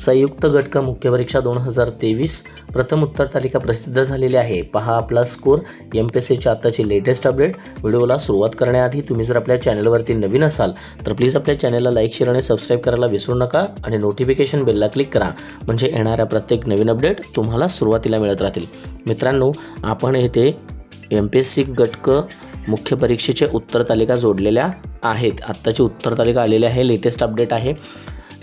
संयुक्त गटक मुख्य परीक्षा दोन हजार तेवीस प्रथम उत्तर तालिका प्रसिद्ध झालेली आहे. पहा आपला स्कोर. एम पी एस सीच्या आत्ताची लेटेस्ट अपडेट व्हिडिओला सुरुवात करण्याआधी तुम्ही जर आपल्या चॅनलवरती नवीन असाल तर प्लीज आपल्या चॅनलला लाईक शेअर आणि सबस्क्राईब करायला विसरू नका आणि नोटिफिकेशन बेलला क्लिक करा. म्हणजे येणाऱ्या प्रत्येक नवीन अपडेट तुम्हाला सुरुवातीला मिळत राहतील. मित्रांनो आपण येथे एम पी एस सी गटक मुख्य परीक्षेचे उत्तर तालिका जोडलेल्या आहेत. आत्ताची उत्तर तालिका आलेली आहे लेटेस्ट अपडेट आहे.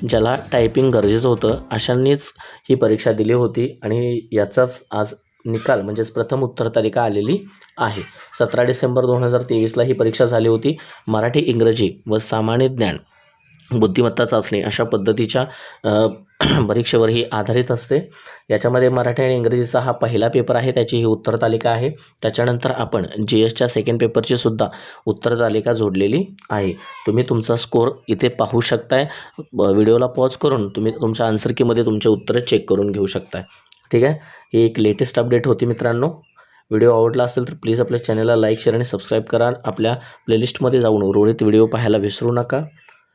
ज्याला टायपिंग गरजेचं होतं अशांनीच ही परीक्षा दिली होती आणि याचाच आज निकाल म्हणजेच प्रथम उत्तर तालिका आलेली आहे. सतरा डिसेंबर दोन हजार तेवीसला ही परीक्षा झाली होती. मराठी इंग्रजी व सामान्य ज्ञान बुद्धिमत्ता चाचणी अशा पद्धतीच्या परीक्षेवरही परीक्षेवर ही आधारित असते. याच्यामध्ये मराठी आणि इंग्रजीचा हा पहिला पेपर आहे त्याची ही उत्तर तालिका आहे. त्याच्यानंतर आपण जी एसच्या सेकंड पेपरची सुद्धा उत्तर तालिका जोडलेली आहे. तुम्ही तुमचा स्कोर इथे पाहू शकताय. व्हिडिओला पॉज करून तुम्ही तुमच्या आन्सर कीमध्ये तुमचे उत्तरं चेक करून घेऊ शकताय. ठीक आहे? ही एक लेटेस्ट अपडेट होती मित्रांनो. व्हिडिओ आवडला असेल तर प्लीज आपल्या चॅनलला लाईक शेअर आणि सबस्क्राईब करा. आपल्या प्लेलिस्टमध्ये जाऊन उर्वरित व्हिडिओ पाहायला विसरू नका.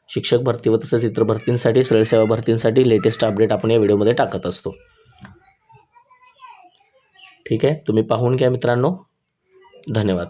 शिक्षक भरती व तसेच इतर भरतींसाठी सरळ सेवा भरतींसाठी लेटेस्ट अपडेट आपण या व्हिडिओमध्ये टाकत असतो. ठीक आहे? तुम्ही पाहून घ्या मित्रांनो. धन्यवाद.